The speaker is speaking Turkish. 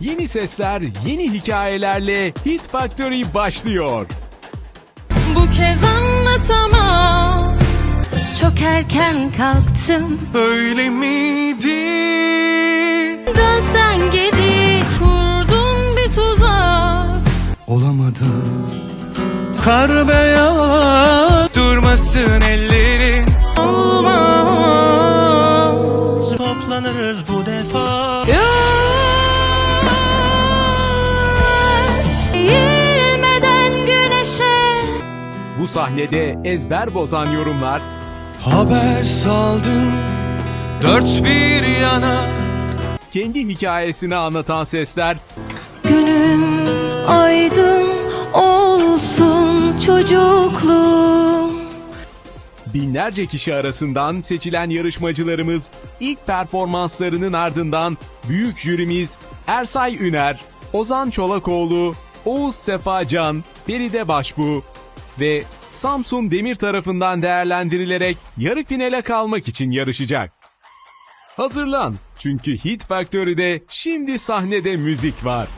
Yeni sesler, yeni hikayelerle Hit Factory başlıyor. Bu kez anlatamam Çok erken kalktım Öyle miydi? Dönsen geri Kurdun bir tuzak Olamadı. Kar beyaz. Durmasın ellerin. Olmaz Toplanırız bu defa Yok Bu sahnede ezber bozan yorumlar, Haber saldım. Dört bir yana. kendi hikayesini anlatan sesler, Günün aydın olsun çocukluğum binlerce kişi arasından seçilen yarışmacılarımız ilk performanslarının ardından büyük jürimiz Ersay Üner, Ozan Çolakoğlu, Oğuz Sefacan, Feride Başbu ve Samsun Demir tarafından değerlendirilerek yarı finale kalmak için yarışacak. Hazırlan çünkü Hit Factory'de şimdi sahnede müzik var.